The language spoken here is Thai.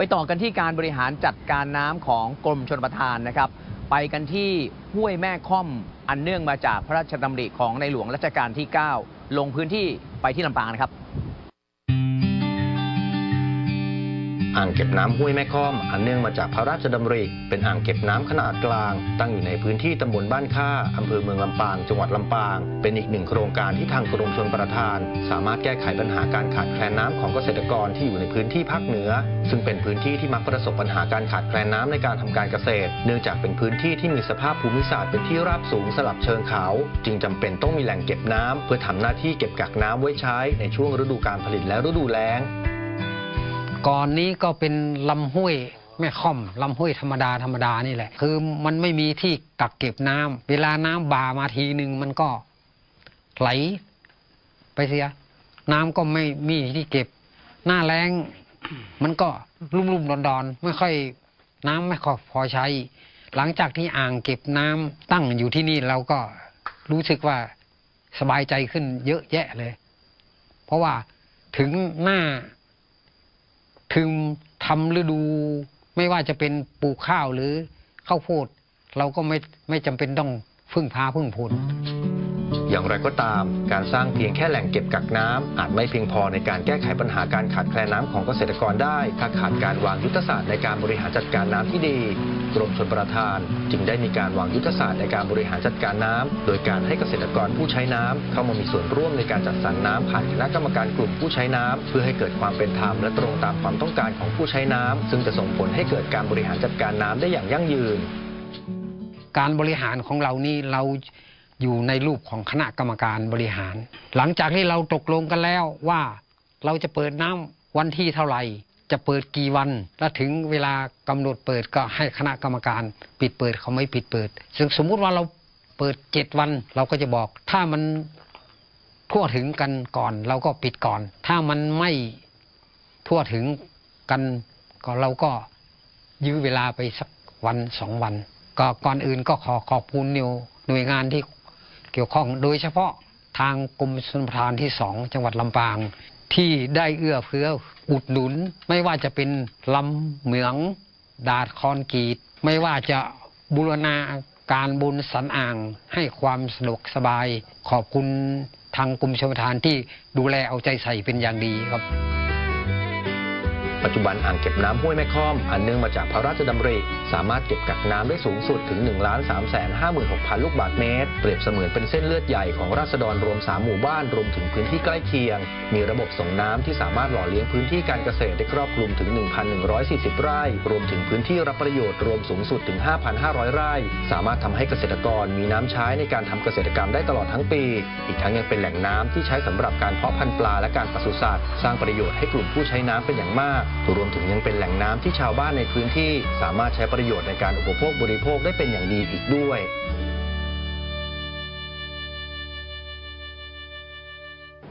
ไปต่อกันที่การบริหารจัดการน้ำของกรมชนประทานนะครับ ไปกันที่ห้วยแม่ค่อมอันเนื่องมาจากพระราชดำริของในหลวงรัชกาลที่ 9 ลงพื้นที่ไปที่ลำปางนะครับ อ่างเก็บน้ำห้วยแม่ค่อม อันเนื่องมาจากพระราชดำริ เป็นอ่างเก็บน้ำขนาดกลาง ตั้งอยู่ในพื้นที่ตำบลบ้านค่าอำเภอเมืองลำปาง จังหวัดลำปาง เป็นอีกหนึ่งโครงการที่ทางกรมชลประทาน สามารถแก้ไขปัญหาการขาดแคลนน้ำของเกษตรกรที่อยู่ในพื้นที่ภาคเหนือ ซึ่งเป็นพื้นที่ที่มักประสบปัญหาการขาดแคลนน้ำในการทำการเกษตร เนื่องจากเป็นพื้นที่ที่มีสภาพภูมิศาสตร์เป็นที่ราบสูงสลับเชิงเขา จึงจำเป็นต้องมีแหล่งเก็บน้ำเพื่อทำหน้าที่เก็บกักน้ำไว้ใช้ในช่วงฤดูการผลิตและฤดูแล้ง ก่อนนี้ก็เป็นลำห้วยแม่ค่อมลำห้วยธรรมดาธรรมดานี่แหละ คือมันไม่มีที่กักเก็บน้ำเวลาน้ำบ่ามาทีหนึ่งมันก็ไหลไปเสีย น้ำก็ไม่มีที่เก็บ หน้าแรงมันก็ลุ่มๆดอนๆไม่ค่อยน้ำไม่ค่อยพอใช้ หลังจากที่อ่างเก็บน้ำตั้งอยู่ที่นี่เราก็รู้สึกว่าสบายใจขึ้นเยอะแยะเลย เพราะว่าถึงหน้า คือทำฤดูไม่ว่าจะเป็นปลูกข้าวหรือข้าวโพดเราก็ไม่ไม่จำเป็นต้องพึ่งพาพึ่งพล อย่างไรก็ตาม การสร้างเพียงแค่แหล่งเก็บกักน้ำอาจไม่เพียงพอในการแก้ไขปัญหาการขาดแคลนน้ำของเกษตรกรได้ ถ้าขาดการวางยุทธศาสตร์ในการบริหารจัดการน้ำที่ดี กรมชลประทาน จึงได้มีการวางยุทธศาสตร์ในการบริหารจัดการน้ำโดยการให้เกษตรกรผู้ใช้น้ำเข้ามามีส่วนร่วมในการจัดสรรน้ำผ่านคณะกรรมการกลุ่มผู้ใช้น้ำเพื่อให้เกิดความเป็นธรรมและตรงตามความต้องการของผู้ใช้น้ำซึ่งจะส่งผลให้เกิดการบริหารจัดการน้ำได้อย่างยั่งยืน การบริหารของเรานี่เรา อยู่ในรูปของคณะกรรมการบริหาร หลังจากที่เราตกลงกันแล้วว่าเราจะเปิดน้ำวันที่เท่าไหร่ จะเปิดกี่วัน และถึงเวลากำหนดเปิดก็ให้คณะกรรมการ ปิดเปิดเขาไม่ปิดเปิด ซึ่งสมมุติว่าเราเปิดเจ็ดวันเราก็จะบอก ถ้ามันทั่วถึงกันก่อน เราก็ปิดก่อน ถ้ามันไม่ทั่วถึงกันก็เราก็ยื้อเวลาไปสักวันสองวัน ก็ก่อนอื่นก็ขอขอบคุณนิวหน่วยงานที่ เกี่ยวข้อง โดยเฉพาะทางกรมชลประทานที่สองจังหวัดลำปาง ที่ได้เอื้อเฟื้ออุดหนุน ไม่ว่าจะเป็นลำเหมืองดาดคอนกรีตไม่ว่าจะบูรณาการบุญสันอ่างให้ความสะดวกสบาย ขอบคุณทางกรมชลประทานที่ดูแลเอาใจใส่เป็นอย่างดีครับ ปัจจุบันอ่างเก็บน้ำห้วยแม่ค่อม อันเนื่องมาจากพระราชดำริ สามารถเก็บกักน้ำได้สูงสุดถึง 1 3 5 6 0 0 ลูกบาศก์เมตร เปรียบเสมือนเป็นเส้นเลือดใหญ่ของราษฎรรวม 3 หมู่บ้าน รวมถึงพื้นที่ใกล้เคียง มีระบบส่งน้ำที่สามารถหล่อเลี้ยงพื้นที่การเกษตรได้ครอบคลุมถึง 1,140 ไร่ รวมถึงพื้นที่รับประโยชน์รวมสูงสุดถึง 5,500 ไร่ สามารถทำให้เกษตรกรมีน้ำใช้ในการทำเกษตรกรรมได้ตลอดทั้งปี อีกทั้งยังเป็นแหล่งน้ำที่ใช้สำหรับการเพาะพันธุ์ปลาและการปศุสัตว์ สร้างประโยชน์ให้กลุ่มผู้ใช้น้ำเป็นอย่างมากรวมถึงยังเป็นแหล่งน้ำที่ชาวบ้านในพื้นที่สามารถใช้ประโยชน์ในการอุปโภคบริโภคได้เป็นอย่างดีอีกด้วย